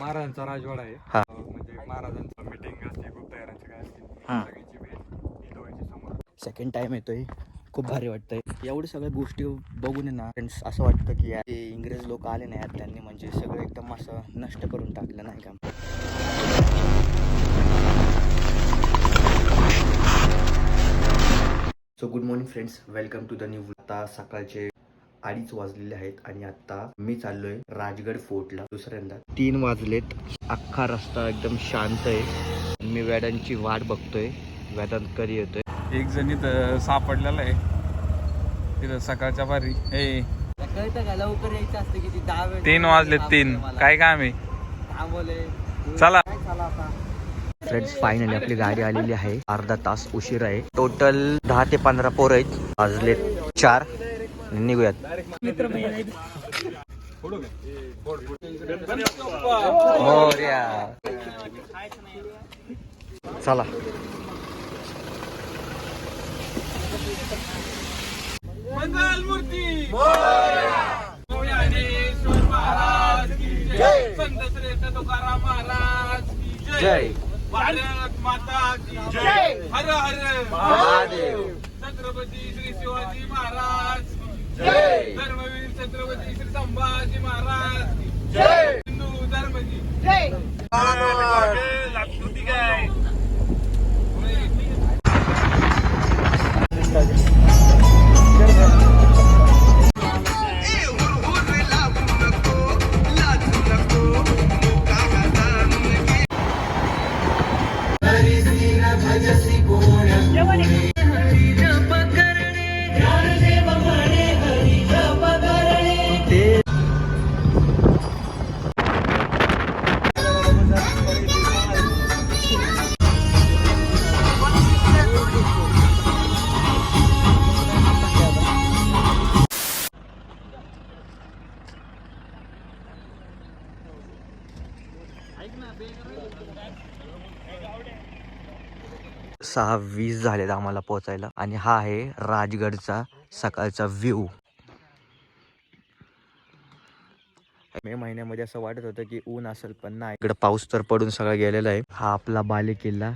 महाराजांचा राजवाडा आहे. हा. म्हणजे महाराजांचं मीटिंग असते खूप तयारांची काय असते. हा. सगळ्यांची भेट इथं व्हायची समोर. सेकंड टाइम येतोय. खूप भारी वाटतंय. एवढ्या सगळ्या गोष्टी बघून आहे ना फ्रेंड्स असं वाटतं की यार, ते इंग्रज लोक आले नाही यार त्यांनी म्हणजे सगळं एकदम असं नष्ट करून टाकलं नाही का? So good morning friends welcome to the new आता सकाळचे अडीच वाजलेले आहेत आणि आता मी चाललोय राजगड फोर्टला दुसऱ्यांदा. तीन वाजलेत. अख्खा रस्ता एकदम शांत आहे. मी वेडांची वाट बघतोय. वेदांत कधी येतोय. एक जण इथं सापडलेला आहे. तिथं सकाळच्या बारी का लवकर यायचं असतं किती? दहा वेळ तीन वाजले तीन. काय काम आहे? थांबवले चला. फ्रेंड्स फायनली आपली गाडी आलेली आहे. अर्धा तास उशीर आहे. टोटल दहा ते पंधरा पोर आहेत. वाजले चार. निघूयात. चला मंगल मूर्ती ज्ञानेश्वर महाराज की जय संत श्रेष्ठ तुकाराम महाराज की जय. जय भारत माता की जय हर हर महादेव. छत्रपती श्री शिवाजी महाराज छत्रपती श्री संभाजी सहा वीस झालेत आम्हाला पोहोचायला आणि हा आहे राजगडचा सकाळचा व्ह्यू मे महिन्यामध्ये असं वाटत होतं की ऊन असेल पण नाही. इकडे पाऊस तर पडून सगळं गेलेला आहे. हा आपला बाले किल्ला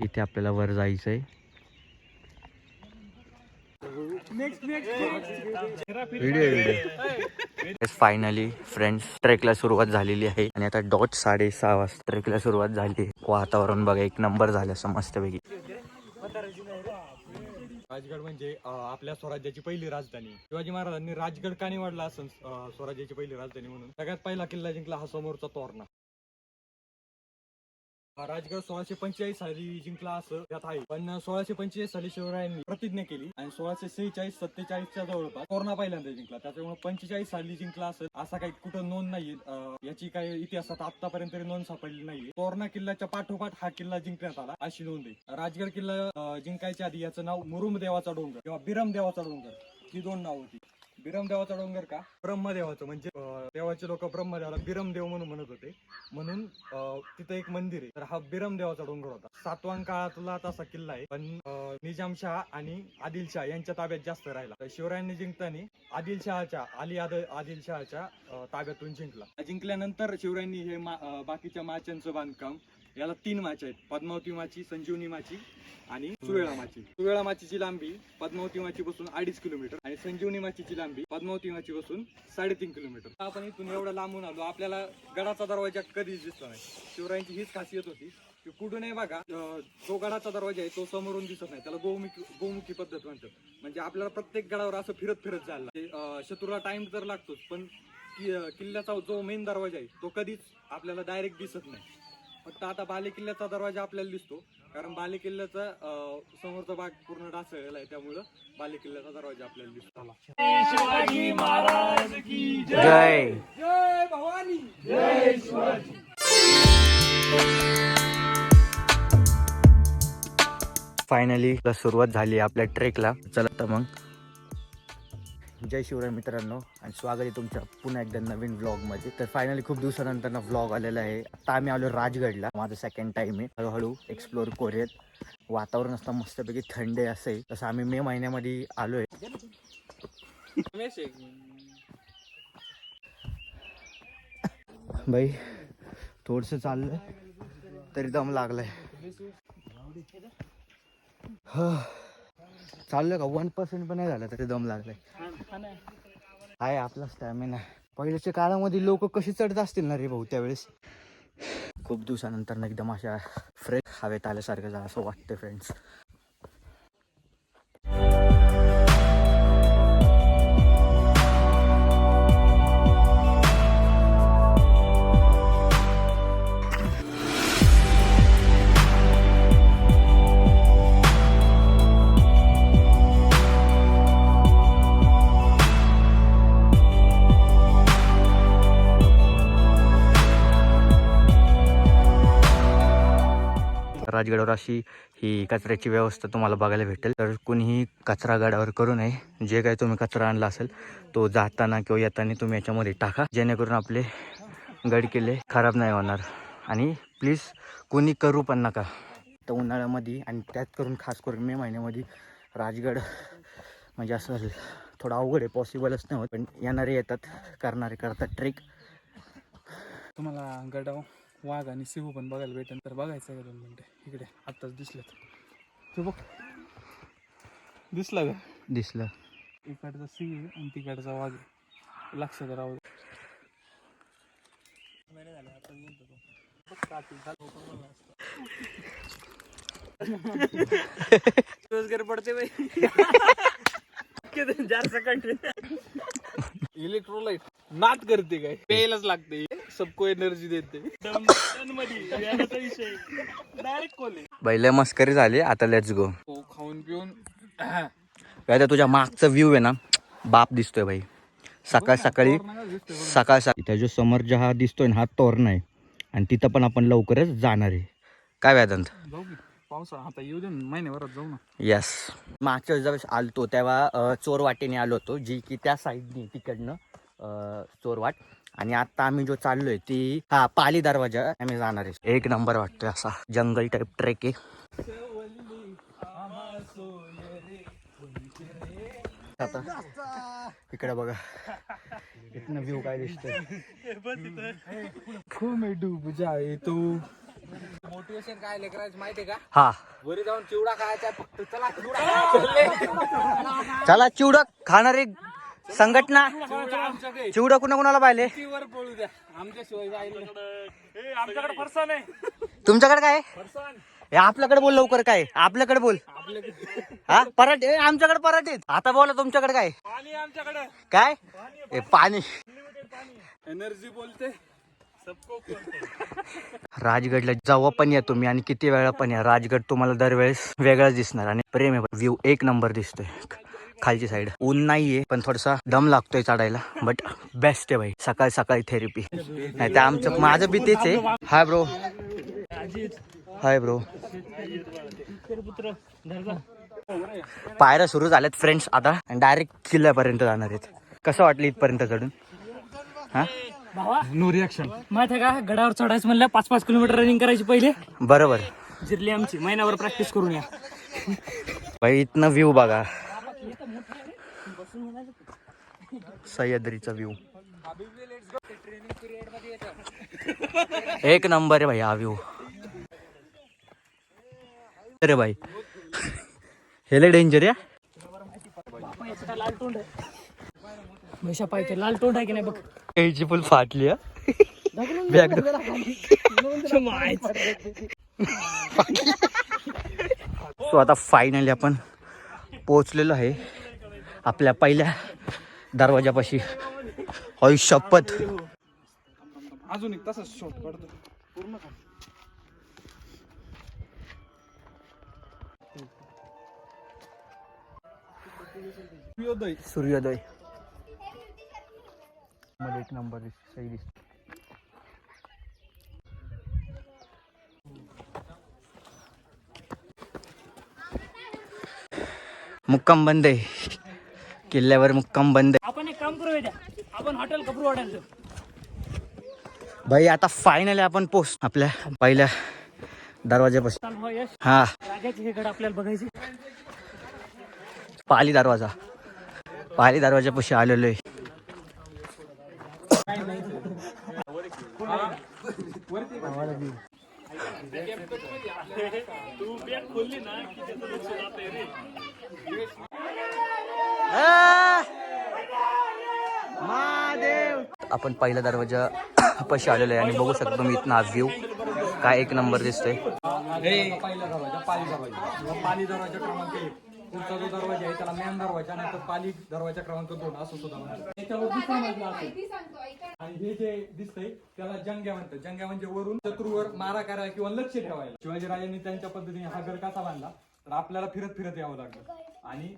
इथे आपल्याला वर जायचंय. व्हिडिओ फायनली फ्रेंड्स ट्रेकला सुरुवात झालेली आहे. आणि आता डॉट साडेसहा वाजता ट्रेकला सुरुवात झाली आहे. वातावरण बघा एक नंबर झालं असं मस्तपैकी. राजगड म्हणजे आपल्या स्वराज्याची पहिली राजधानी. शिवाजी महाराजांनी राजगड का निवडला असं स्वराज्याची पहिली राजधानी म्हणून. सगळ्यात पहिला किल्ला जिंकला हा समोरचा तोरणा. राजगड सोळाशे पंचेचाळीस साली जिंकला असं त्यात आहे. पण सोळाशे पंचेचाळीस साली शिवरायांनी प्रतिज्ञा केली आणि सोळाशे सेहेचाळीस सत्तेचाळीसच्या जवळपास कोरोना पहिल्यांदा जिंकला. त्याच्यामुळे पंचेचाळीस साली जिंकला असं असा काही कुठं नोंद नाहीये. याची काही इतिहासात आतापर्यंत नोंद सापडली नाही तोरणा किल्ल्याच्या पाठोपाठ हा किल्ला जिंकण्यात आला अशी नोंद आहे. राजगड किल्ला जिंकायच्या आधी याचं नाव मुरुम देवाचा डोंगर किंवा बिरम देवाचा डोंगर ही दोन नाव होती. बिरमदेवाचा डोंगर का? ब्रह्मदेवाचं म्हणजे अं, देवाचे लोक ब्रह्मदेवाला बिरमदेव म्हणून म्हणत होते. म्हणून अं, तिथं एक मंदिर आहे. तर हा बिरम देवाचा डोंगर होता. सातवान काळातला तसा किल्ला आहे. पण अं, निजामशाह आणि आदिलशाह यांच्या ताब्यात जास्त राहिला. तर शिवरायांनी जिंकताना आदिलशहाच्या अली आद आदिलशहाच्या अं, ताब्यातून जिंकला. जिंकल्यानंतर शिवरायांनी हे मा- अं, बाकीच्या माच्यांचं बांधकाम याला तीन माच्या आहेत. पद्मावती माची संजीवनी माची आणि सुवेळा माची. सुवेळा माचीची लांबी पद्मावती माची पासून अडीच किलोमीटर आणि संजीवनी माचीची लांबी पद्मावती माची पासून साडेतीन किलोमीटर. आपण इथून एवढा लांबून आलो. आपल्याला गडाचा दरवाजा कधीच दिसला नाही. शिवरायांची हीच खासियत होती की कुठूनही बघा जो गडाचा दरवाजा आहे तो समोरून दिसत नाही. त्याला गोमुखी गोमुखी पद्धत म्हणतात. म्हणजे आपल्याला प्रत्येक गडावर असं फिरत फिरत जायला शत्रूला टाइम तर लागतोच पण किल्ल्याचा जो मेन दरवाजा आहे तो कधीच आपल्याला डायरेक्ट दिसत नाही. फक्त आता बाले किल्ल्याचा दरवाजा आपल्याला दिसतो. कारण बाले किल्ल्याचा अं, समोरचा भाग पूर्ण ढासळलेला आहे त्यामुळं बाले किल्ल्याचा दरवाजा आपल्याला दिसतो. जय. जय. भवानी. फायनली सुरुवात झाली आपल्या ट्रेकला चला तर मग. जय शिवराय मित्रांनो आणि स्वागत आहे तुमच्या पुन्हा एकदा नवीन व्लॉगमध्ये तर फायनली खूप दिवसानंतर व्लॉग आलेला आहे. आता आम्ही आलो राजगडला. माझा सेकंड टाइम आहे. हळूहळू एक्सप्लोर करूयात. वातावरण असतं मस्तपैकी थंड आहे असं आहे तसं आम्ही मे महिन्यामध्ये आलोय. बाई थोडस चाललंय. तरी दम लागलाय. चाललंय का? वन पर्सेंट पण नाही झालं तरी दम लागलाय. आहे आपला स्टॅमिना पहिल्याच्या काळामध्ये लोक कशी चढत असतील ना रे भाऊ त्यावेळेस? खूप दिवसानंतर एकदम अशा फ्रेश हवेत आल्यासारखं झालं असं वाटतं फ्रेंड्स राजगडावर अशी ही कचऱ्याची व्यवस्था तुम्हाला बघायला भेटेल. तर कुणीही कचरा गाड्यावर करू नये. जे काही तुम्ही कचरा आणला असेल तो जाताना किंवा येताना तुम्ही याच्यामध्ये टाका. जेणेकरून आपले गड किल्ले खराब नाही होणार. आणि प्लीज कुणी करू पण नका. तर उन्हाळ्यामध्ये आणि त्यात करून खास करून मे महिन्यामध्ये राजगड म्हणजे असं थोडं अवघड आहे पॉसिबलच नाही होत. पण येणारे येतात करणारे करतात ट्रेक तुम्हाला गडाव वाघ आणि सिंह पण बघायला भेटेल तर बघायचं का दोन मिनिटं? इकडे आत्ताच दिसलं ते बघ. दिसलं का? दिसलं. इकडचा सिंह आहे आणि तिकडचा वाघ आहे. लक्षात राहू दे. रोजगार पडते इलेक्ट्रोलाइट नाट करते काय? प्यायलाच लागते. सबको एनर्जी देते. डायरेक्ट कोले बैल मस्करी झाली. आता लेट्स गो हो खाऊन पिऊन. काय तुझ्या मागचा व्ह्यू आहे ना बाप दिसतोय भाई सकाळ सकाळी सकाळ सकाळी त्याच्यासमोर जो हा दिसतोय ना हा तोरण आहे. आणि तिथं पण आपण लवकरच जाणार आहे. काय वेदांत पावसाळा आता येऊ दे महिन्याभरात जाऊ ना. येस मागच्या वेळेस ज्यावेळेस आलतो तेव्हा अ, चोरवाटेने आलो होतो जी की त्या साईडनी तिकडनं. चोरवाट. आणि आता आम्ही जो चाललोय ती हा पाली दरवाजा. आम्ही जाणार आहे. एक नंबर वाटतोय असा. जंगल टाईप ट्रेक आहे. आता इकडे बघा. इथन व्ह्यू काय दिसतोय? खूप डूब जाय तू मोटिवेशन काय लेकरायचं माहितीये का हा. वरी जाऊन चिवडा खायचा फक्त चला चिवडा चला चिवडा खाणारे संघटना चिवडा कुणा कुणाला पाहिले? तुमच्याकडे काय? आहे? ए, आपल्याकडे बोल लवकर काय? आपल्याकडे बोल. हा? पराठे ए, आमच्याकडे पराठे आहेत. आता बोला तुमच्याकडे काय? पाणी आमच्याकडे. काय? ए पाणी. एनर्जी बोलते. सबको राजगडला जेव्हा पण या तुम्ही आणि किती वेळा पण या. राजगड तुम्हाला दरवेळेस वेगळाच दिसणार आणि प्रेम आहे. व्ह्यू एक नंबर दिसतोय. खालची साईड ऊन नाहीये पण थोडासा दम लागतोय चढायला. बट बेस्ट आहे भाई. सकाळ सकाळी थेरपी नाही तर आमचं माझं बी तेच आहे. हाय ब्रो हाय ब्रो पायऱ्या सुरू झाल्यात फ्रेंड्स आता. डायरेक्ट किल्ल्यापर्यंत जाणार आहेत. कसं वाटलं इथपर्यंत चढून? हा? नो रिॲक्शन माहीत आहे का? गडावर चढायचं म्हणलं पाच पाच किलोमीटर रनिंग करायची पहिले. बरोबर. जिरली आमची. महिन्यावर प्रॅक्टिस करून या. भाई इथनं व्ह्यू बघा. सह्याद्रीचा व्ह्यू एक नंबर आहे भाई हा व्ह्यू अरे भाई. हेले डेंजर या लाल तोंड म्हैशा पाहिजे लाल तोंड आहे की नाही बघ याची फुल फाटली बॅग सो आता फायनली आपण पोहोचलेलो आहे. आपल्या पहिल्या दरवाजापाशी. हय शपथ. अजून एक तसाच शॉट काढतो. पूर्ण सूर्योदय. सूर्योदय. मध्ये एक नंबर सही दिसतो. मुक्काम बंद आहे. किल्ल्यावर मुक्काम बंद. आपण एक काम द्या आपण हॉटेल कपरू हॉटेल भाई आता फायनली आपण पोच आपल्या पहिल्या दरवाजापासून यश. हा. हे आपल्याला बघायचे. पाली दरवाजा. पाली दरवाजापाशी आलेलो आहे आपण पहिला दरवाजा पशी आलेला आहे आणि बघू शकतो तुम्ही इथं हा व्ह्यू काय एक नंबर दिसतोय. पहिला दरवाजा पाली दरवाजा. किंवा पाली दरवाजा क्रमांक एक पुढचा जो दरवाजा आहे त्याला मॅन दरवाजा नंतर पाली दरवाजा क्रमांक दोन असं सुद्धा म्हणतात. त्याच्यावर दुसरा मजला असेल. आणि हे जे दिसतंय त्याला जंग्या म्हणतात. जंग्या म्हणजे वरून शत्रूवर मारा करायला किंवा लक्ष ठेवायला. शिवाजी राजांनी त्यांच्या पद्धतीने हा गड कसा बांधला? तर आपल्याला फिरत फिरत यावं लागलं. आणि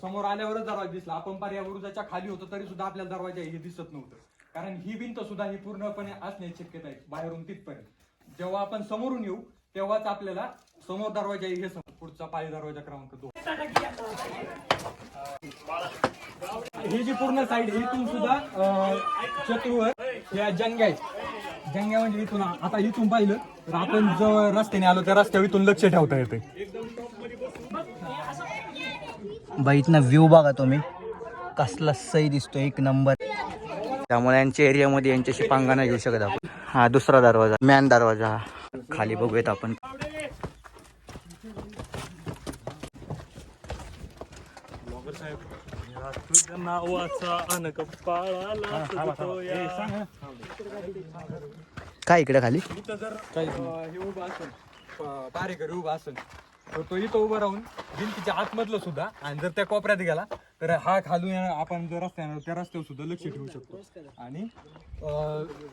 समोर आल्यावरच दरवाजा दिसला. आपण पार या बुरुजाच्या खाली होतो तरी सुद्धा आपल्याला दरवाजा हे दिसत नव्हतं. कारण ही भिंत सुद्धा ही पूर्णपणे असण्याची शक्यता आहे बाहेरून तिथपर्यंत. जेव्हा आपण समोरून येऊ तेव्हाच आपल्याला समोर दरवाजा हे समोर. पुढचा पाळी दरवाजा क्रमांक दोन. ही जी पूर्ण साईड इथून सुद्धा अं, शत्रूवर या जंग्या आहेत. जंग्या म्हणजे इथून आता इथून पाहिलं तर आपण जवळ रस्त्याने आलो त्या रस्त्यावर इथून लक्ष ठेवता येते बाई इथनं व्ह्यू बघा तुम्ही. कसला सही दिसतो एक नंबर त्यामुळे यांच्या एरियामध्ये यांच्याशी पांगा नाही घेऊ शकत आपण. हा दुसरा दरवाजा मॅन दरवाजा खाली बघूयात आपण. काय इकडे खाली? हे उभा असून तर तो इथं उभं राहून भिंतीच्या आतमधलं सुद्धा आणि जर त्या कोपऱ्यात गेला तर हा खालून येणार आपण जर रस्त्यावर त्या रस्त्यावर सुद्धा लक्ष ठेवू शकतो. आणि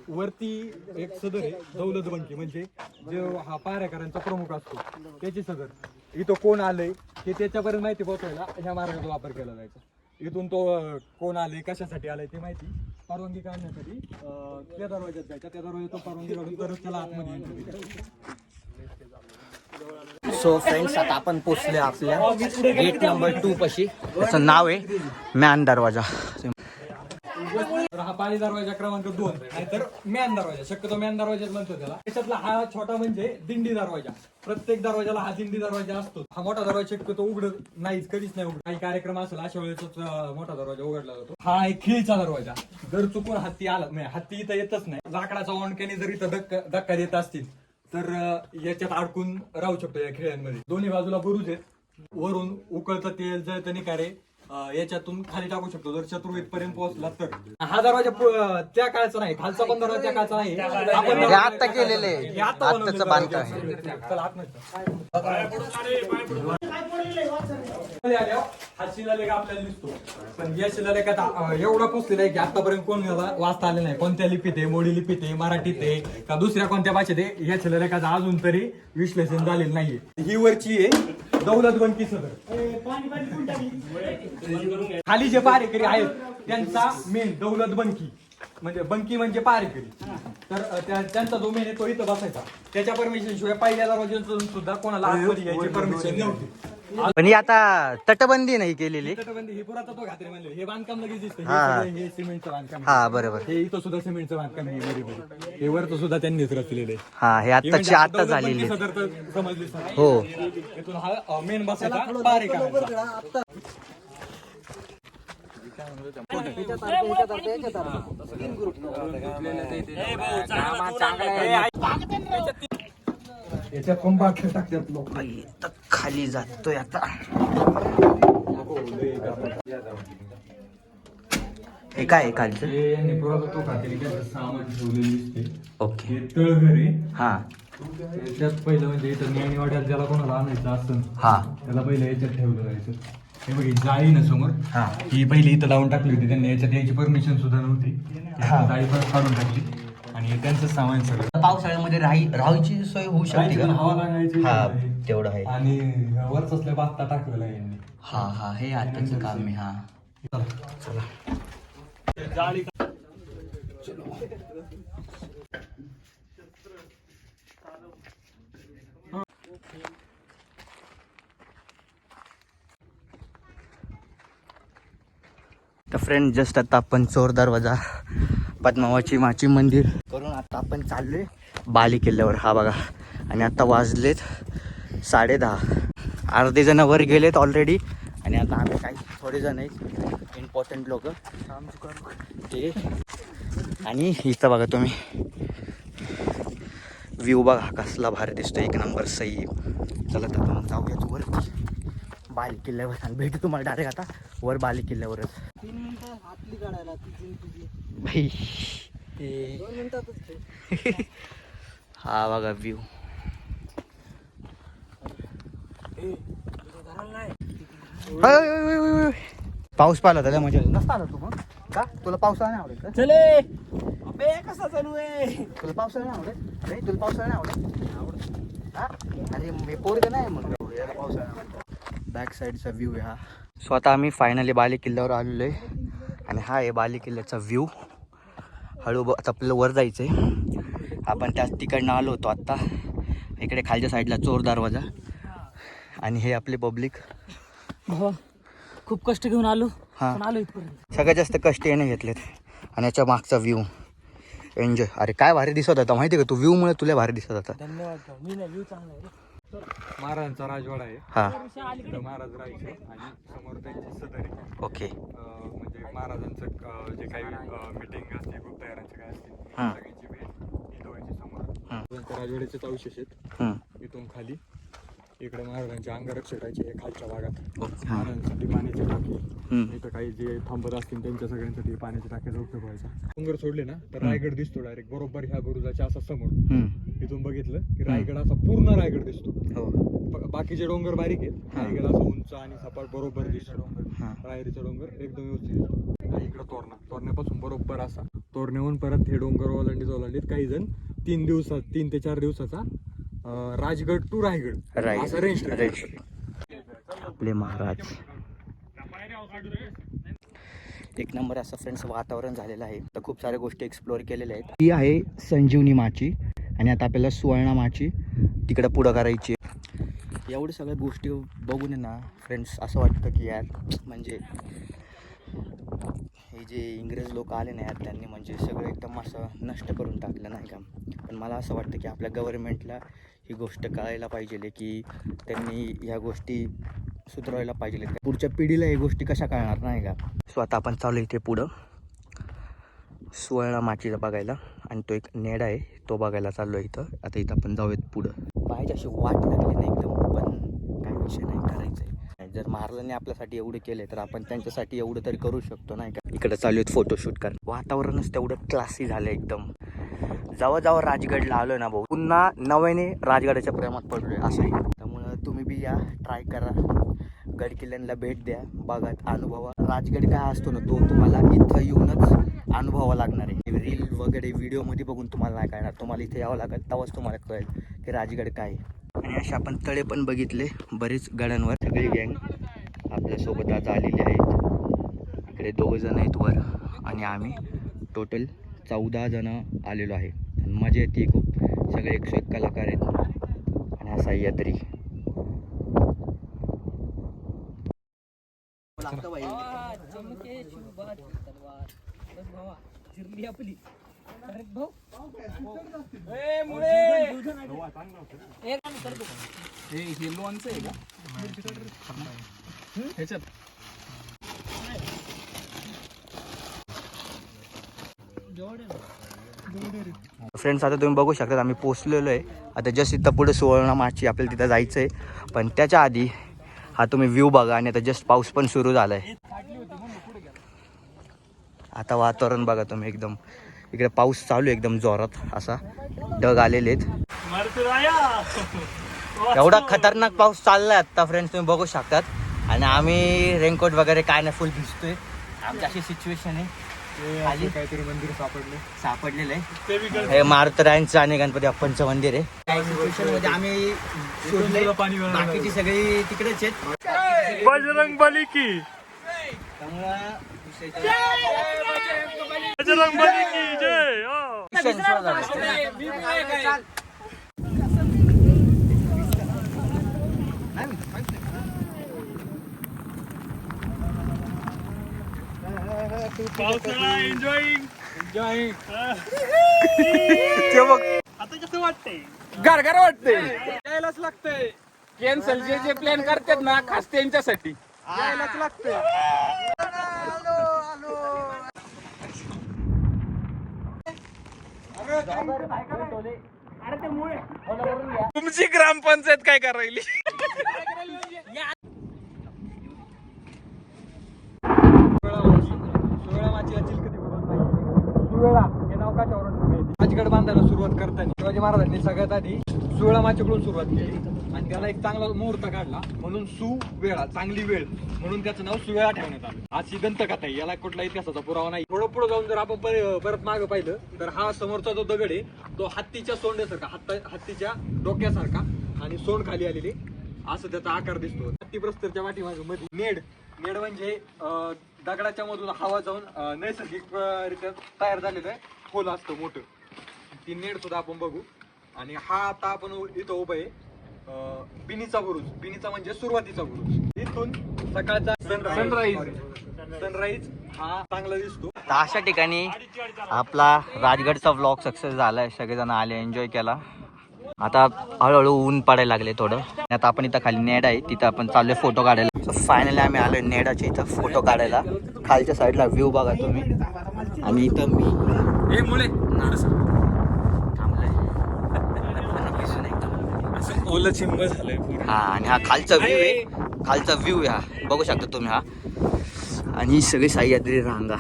वरती एक सदर आहे दौलत बंकी म्हणजे जो हा पारेकरांचा प्रमुख असतो त्याची सदर. इथं कोण आलंय हे त्याच्यापर्यंत माहिती पोहोचवायला ह्या मार्गाचा वापर केला जायचा. इथून तो कोण आले कशासाठी आलाय ते माहिती परवानगी काढण्यासाठी त्या दरवाज्यात जायचा त्या दरवाज्यात तो परवानगी काढून तरच त्याला आतमध्ये. सो फ्रेंड्स आता आपण पोचले आपल्या गेट नंबर टू पशी. त्याचं नाव आहे मॅन दरवाजा हा पाणी दरवाजा क्रमांक दोन. नाहीतर मॅन दरवाजा शक्यतो मॅन दरवाजाच म्हणतो त्याला. त्याच्यातला हा छोटा म्हणजे दिंडी दरवाजा. प्रत्येक दरवाजाला हा दिंडी दरवाजा असतो. हा मोठा दरवाजा शक्यतो उघडत नाहीच कधीच नाही उघड काही कार्यक्रम असेल अशा वेळेस मोठा दरवाजा उघडला जातो. हा आहे खिळीचा दरवाजा. जर चुकून हत्ती आला नाही हत्ती इथं येतच नाही. लाकडाचा ओणक्याने जर इथं धक्का धक्का देत असतील तर याच्यात अडकून राहू शकतो या खेळ्यांमध्ये दोन्ही बाजूला बुरुज आहेत. वरून उकळतं तेल जळतं निकारे. अं, याच्यातून खाली टाकू शकतो. जर शत्रू इथपर्यंत पोहोचला तर. हा दरवाजा पु- त्या काळाचा नाही. खालचा पण दरवाजा त्या काळाचा नाही. आपण हे आता केलेलं आहे. हे आत्ताचं दरवाजा. चला आल्यावर हा शिलालेख आपल्याला दिसतो. पण या शिलालेखात अं, एवढा पोचलेला आहे की आतापर्यंत कोण याला वाचता आले नाही. कोणत्या लिपीत आहे? मोडी लिपीत आहे? मराठीत आहे? का दुसऱ्या कोणत्या भाषेत आहे? या शिलालेखाचं अजून तरी विश्लेषण झालेलं नाहीये. ही वरची आहे. दौलत बंकी सदर. खाली जे पारेकरी आहेत त्यांचा मेन दौलत बंकी. म्हणजे बंकी म्हणजे पारेकरी. तर त्यांचा जो मेन आहे तो इथं बसायचा. त्याच्या परमिशन शिवाय पहिल्या दरवाज्यातून सुद्धा कोणाला आतमध्ये यायची परमिशन नव्हती. पण ही आता तटबंदी नाही केलेली. तटबंदी हे म्हणले. हे बांधकाम लगेच दिसतं. हे हा. सगळं हे सिमेंटचं बांधकाम. हा बरोबर. हे इथं सुद्धा सिमेंटचं बांधकाम आहे बरोबर हे वरचं सुद्धा त्यांनीच रचलेलं आहे. हा हे हे आत्ताची आता झालेली. हो. इथून हा मेन बसायचा पार एका याच्या पंपा अक्षर टाकतात लोक. आता खाली जातोय आता. हे काय आहे खालचं? हे यांनी खात्याने त्यांचं सामान ठेवलेलं दिसते ओके. हे तळघर आहे. हा. त्यात पहिलं म्हणजे इथं ज्ञानी वाट्यात ज्याला कोणाला आणायचं असतं हा. त्याला पहिलं याच्यात ठेवलं जायचं. हे बघ ही जाळी ना समोर. हा. ही पहिली इथं लावून टाकली होती त्यांनी. याच्यात याची परमिशन सुद्धा नव्हती. हा. जाळी परत काढून टाकली. आणि त्यांचं सामान सगळं. पावसाळ्यामध्ये राही राहायची सोय होऊ शकते राहायची पण हवा का लागायची हा. तेवढं आहे. आणि वरच असल्या बात्ता टाकलेला आहे यांनी. हा हा हे आताच काम आहे हा. चला. तर फ्रेंड जस्ट आता आपण चोर दरवाजा पद्मावाची माची मंदिर. करून आता आपण चाललोय बाली किल्ल्यावर. हा बघा. आणि आता वाजलेत साडे दहा अर्धे जण वर गेलेत ऑलरेडी आणि आता आम्ही काही थोडे जण आहेत. इम्पॉर्टंट लोक. ते. आणि इथं बघा तुम्ही. व्ह्यू बघा कसला भारी दिसतो एक नंबर सही चला तर मग जाऊयात वरती. बाली किल्ल्यावर. भेटू तुम्हाला डायरेक्ट आता. वर बाली किल्ल्यावरच. भाई. दोन मिनिटातच हा बघा व्ह्यू पाऊस पाहिला होता मजा नसता आला तू मग? का? तुला पावसाळा नाही आवडेल का? चले. अबे कसा चालू आहे? तुला पावसाळा नाही आवडेल अरे तुला पावसाळा नाही आवडेल हा? अरे मी पोरग नाही याला पावसाळा बॅक साईडचा व्ह्यू आहे हा. स्वतः आम्ही फायनली बाली किल्ल्यावर आलेलो आहे. आणि हा आहे बाली किल्ल्याचा व्ह्यू हळू ब- आता आपल्याला वर जायचं आहे आपण त्याच तिकडनं आलो होतो आत्ता. इकडे खालच्या साईडला चोर दरवाजा. आणि हे आपले पब्लिक. भावा खूप कष्ट घेऊन आलो. हा. पण आलो इथपर्यंत. सगळ्यात जास्त कष्ट येणे घेतलेत. आणि याच्या मागचा व्ह्यू एन्जॉय अरे काय भारी दिसत होता. माहिती आहे का तू? व्ह्यूमुळे तुला भारी दिसत होता. धन्यवाद भाऊ. मी नाही व्ह्यू चांगला आहे रे. महाराजांचा राजवाडा आहे. हां. महाराज राहायचे आणि समोर त्यांची सदरी ओके महाराजांचं जे काही मिटिंग असते ग्रुप तयारांचे काय असते हां. सगळ्यांची भेट इथं व्हायची समोर हं. राजवाड्याचेच अवशेष आहेत. इथून खाली इकडे महाराजांचे अंगरक्षक राहायचे खालच्या भागात हां. महाराजांसाठी पाण्याची टाकी. इथं काही जे थांबत असतील त्यांच्या सगळ्यांसाठी पाण्याच्या टाक्याचा उपयोग व्हायचा डोंगर सोडले ना तर रायगड दिसतो डायरेक्ट बरोबर ह्या बुरुजाच्या असा समोर. इथून बघितलं की रायगड असा पूर्ण रायगड दिसतो. हो. बाकीचे डोंगर बारीक आहेत रायगड असा उंच आणि सपाट बरोबर दिसतो. डोंगर. हां. रायरीचा डोंगर एकदम व्यवस्थित दिसतो. इकडं तोरणा. तोरण्यापासून बरोबर असा. तोरण्याहून परत हे डोंगर ओलांडीत ओलांडीत काही जण तीन दिवसात तीन ते चार दिवसाचा राजगड टू रायगड. राईट असं रेंज रेंज आपले महाराज. एक नंबर असं फ्रेंड्स वातावरण झालेलं आहे. तर खूप साऱ्या गोष्टी एक्सप्लोअर केलेल्या आहेत. ती आहे संजीवनी माची आणि आता आपल्याला सुवर्णा माची तिकडं पुढं करायची आहे. एवढ्या सगळ्या गोष्टी बघून ना फ्रेंड्स असं वाटतं की यार म्हणजे हे जे इंग्रज लोक आले ना यार त्यांनी म्हणजे सगळं एकदम असं नष्ट करून टाकलं नाही का? पण मला असं वाटतं की आपल्या गव्हर्नमेंटला ही गोष्ट कळायला पाहिजे की त्यांनी ह्या गोष्टी सुधारायला पाहिजे पुढच्या पिढीला ही गोष्टी कशा कळणार नाही का? सो आता आपण चालू इथे पुढं. सुवर्ण माचीला बघायला. आणि तो एक नेड आहे तो बघायला चाललो आहे इथं. आता इथं आपण जाऊयात पुढं. पाहिजे अशी वाट लागली नाही एकदम पण काही विषय नाही करायचं आहे जर महाराजांनी आपल्यासाठी एवढं केले तर आपण त्यांच्यासाठी एवढं तरी करू शकतो नाही का? इकडे चालू आहेत फोटोशूट कर वातावरणच तेवढं क्लासी झालं एकदम. जवळ जवळ राजगडला आलो ना भाऊ. पुन्हा नव्याने राजगडाच्या प्रेमात पडलोय असं आहे त्यामुळं तुम्ही बी या ट्राय करा. गड किल्ल्यांना भेट द्या. बघा अनुभवा. राजगड काय असतो ना तो तुम्हाला इथं येऊनच अनुभवावा लागणार आहे. रील वगैरे व्हिडिओमध्ये बघून तुम्हाला नाही कळणार. तुम्हाला इथे यावं लागेल तेव्हाच तुम्हाला कळेल की राजगड काय आहे. आणि असे आपण तळे पण बघितले बरेच गडांवर. सगळी गँग आपल्यासोबत आज आलेली आहेत. इकडे दोघ जण आहेत वर आणि आम्ही. टोटल चौदा जण आलेलो आहे. आणि मजा येते खूप. सगळे एकशे एक कलाकार आहेत. आणि हा सह्याद्री. चमके शुभाची तलवार बस भावा चिरली आपली अरे भाऊ ए, मुळे. एक काम करतो. हे हे लोणचं आहे का ह्याच्यात फ्रेंड्स आता तुम्ही बघू शकता आम्ही पोचलेलो आहे. आता जस्ट इथं पुढे सुवर्ण माची आपल्याला तिथं जायचं आहे पण त्याच्या आधी हा तुम्ही व्ह्यू बघा आणि आता जस्ट पाऊस पण सुरू झाला आहे आता वातावरण बघा तुम्ही एकदम. इकडे पाऊस चालू आहे एकदम जोरात असा. ढग आलेले आहेत. एवढा खतरनाक पाऊस चाललाय आता फ्रेंड्स तुम्ही बघू शकतात. आणि आम्ही रेनकोट वगैरे काय नाही फुल भिजतोय. आमची अशी सिच्युएशन आहे. खाली. काहीतरी मंदिर सापडले. सापडलेलं आहे. हे मारुतरायांचं आणि गणपती अप्पांचं मंदिर आहे. आम्ही बाकीची सगळी तिकडेच आहेत. बजरंग बली की. त्यामुळं बजरंग बली की. जय हो विषय सुरू झाला. पावसाळा एन्जॉईंग ते बघ. आता कसं वाटतंय? गारगार वाटते यायलाच लागतंय. कॅन्सल जे जे प्लॅन करतात ना खास त्यांच्यासाठी. यायलाच लागतंय. तुमची ग्रामपंचायत काय करायली सुवेळा माचीला चिलकती बोलत नाही सुवेळा हे नाव कशावरून माहिती राजगड बांधायला सुरुवात शिवाजी महाराजांनी सगळ्यात आधी सुवेळा सुरुवात केली. आणि त्याला एक चांगला मुहूर्त काढला. म्हणून सुवेळा चांगली वेळ. म्हणून त्याचं नाव सुवेळा ठेवण्यात आलं. आज ही दंतकथा आहे. याला कुठला इतिहासाचा पुरावा नाही. थोडं पुढे जाऊन जर आपण पर- परत मागं पाहिलं तर हा समोरचा जो दगड आहे तो हत्तीच्या सोंड्यासारखा हत्ता हत्तीच्या डोक्यासारखा आणि सोंड खाली आलेली असं त्याचा आकार दिसतो. हत्तीप्रस्तरच्या पाठीमागे मध्ये नेड नेड म्हणजे दगडाच्या मधून हवा जाऊन नैसर्गिकरित्या तयार झालेलं आहे. खोल असतं मोठं. ती नेड सुद्धा आपण बघू. आणि हा आता आपण इथं उभं आहे. अं, बिनीचा बुरुज. बिनीचा म्हणजे सुरुवातीचा बुरुज. इथून सकाळचा सनराईज सनराईज हा चांगला दिसतो. तर अशा ठिकाणी आपला राजगडचा व्लॉग सक्सेस झालाय. सगळेजण आले एन्जॉय केला. आता हळूहळू ऊन पडायला लागले थोडं. आता आपण इथं खाली नेड आहे. तिथं आपण चाललोय फोटो काढायला. फायनली आम्ही आलोय नेडाच्या इथं फोटो काढायला. खालच्या साईडला व्ह्यू बघा तुम्ही. आणि इथं मी हे मुळे थांबलोय दिसून एकदम असं ओलं चिंब झालंय पूर्ण. हा आणि हा खालचा व्ह्यू आहे. खालचा व्ह्यू आहे हा. बघू शकता तुम्ही हा. आणि ही सगळी सह्याद्री रांगा.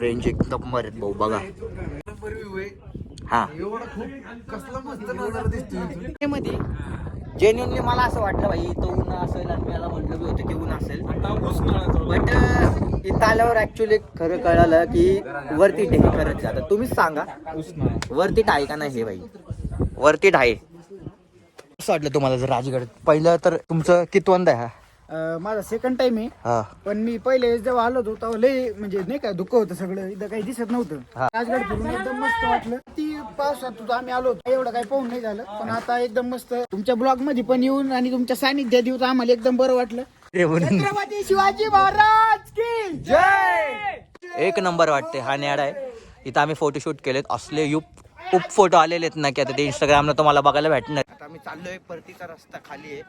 रेंज एकदम बरे भाऊ बघा. हा. मध्ये जेन्युनली मला असं वाटलं भाई तो ऊन असेल आणि मला म्हटलं बी होतं की ऊन असेल. बट इथं आल्यावर ऍक्च्युली खरं कळालं की वरती आहे खरंच. आता तुम्हीच सांगा. वरती आहे का नाही हे भाई? वरती आहे कसं वाटलं तुम्हाला जर राजगड? पहिलं तर तुमचं कितवंद आहे हा? अं, माझा सेकंड टाइम आहे. हा. पण मी पहिले जेव्हा आलो होतो तेव्हा लय म्हणजे नाही का दुःख होतं सगळं. इथं काही दिसत नव्हतं. राजगड फिरून एकदम मस्त वाटलं. ती पावसात होतो आम्ही आलो होतो. एवढं काही पाहून नाही झालं. पण आता एकदम मस्त. तुमच्या ब्लॉगमध्ये पण येऊन आणि तुमच्या सानिध्यात येऊन आम्हाला एकदम बरं वाटलं. छत्रपती शिवाजी महाराज की जय! एक नंबर वाटते हा नेड आहे. इथं आम्ही फोटोशूट केलेत. असले युप खूप फोटो आलेले आहेत ना की आता ते इंस्टाग्रामला तुम्हाला बघायला भेटणार. आता आम्ही चाललोय परतीचा रस्ता खाली आहे.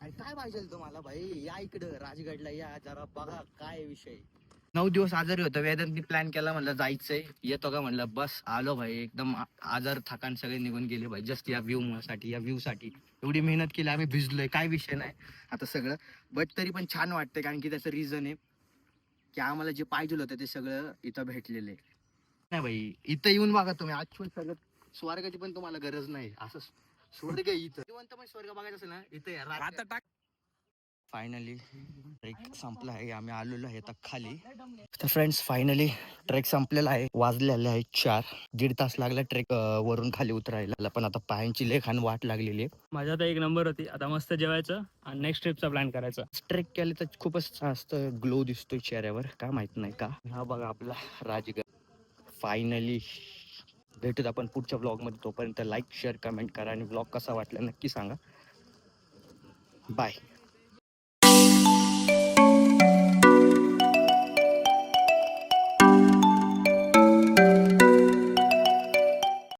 आणि काय पाहिजे तुम्हाला भाई? या इकडं राजगडला या जरा बघा काय विषय. नऊ दिवस आजारी होतो. वेदांतनी प्लॅन केला म्हणलं जायचंय. येतो का म्हणलं? बस आलो भाई. एकदम आ- आजार थकान सगळे निघून गेले भाई. जस्ट या व्ह्यू साठी या व्ह्यू साठी. एवढी मेहनत केली आम्ही भिजलोय. काय विषय नाही. आता सगळं. बट तरी पण छान वाटतं कारण की त्याचं रिझन आहे की आम्हाला जे पाहिजे होतं ते सगळं इथं भेटलेलं आहे. नाही भाई इथं येऊन बघा तुम्ही. आजच्या सगळं स्वर्गाची पण तुम्हाला गरज नाही. असं स्वर्ग इथं. जिवंत पण स्वर्ग बघायचं असेल ना इथं आता फायनली ट्रेक संपला आहे. आम्ही आलेलो आहे आता खाली. तर फ्रेंड्स फायनली ट्रेक संपलेला आहे. वाजलेले आहे चार. दीड तास लागला ट्रेक वरून खाली उतरायला. पण आता पायांची लेखान वाट लागलेली आहे. माझा तर एक नंबर होती. आता मस्त जेवायचं आणि नेक्स्ट ट्रिपचा प्लॅन करायचा. ट्रेक केले तर खूपच जास्त ग्लो दिसतोय चेहऱ्यावर. का माहीत नाही का? हा बघा आपला राजगड. फायनली भेटूत आपण पुढच्या ब्लॉगमध्ये तोपर्यंत लाईक शेअर कमेंट करा आणि ब्लॉग कसा वाटला नक्की सांगा. बाय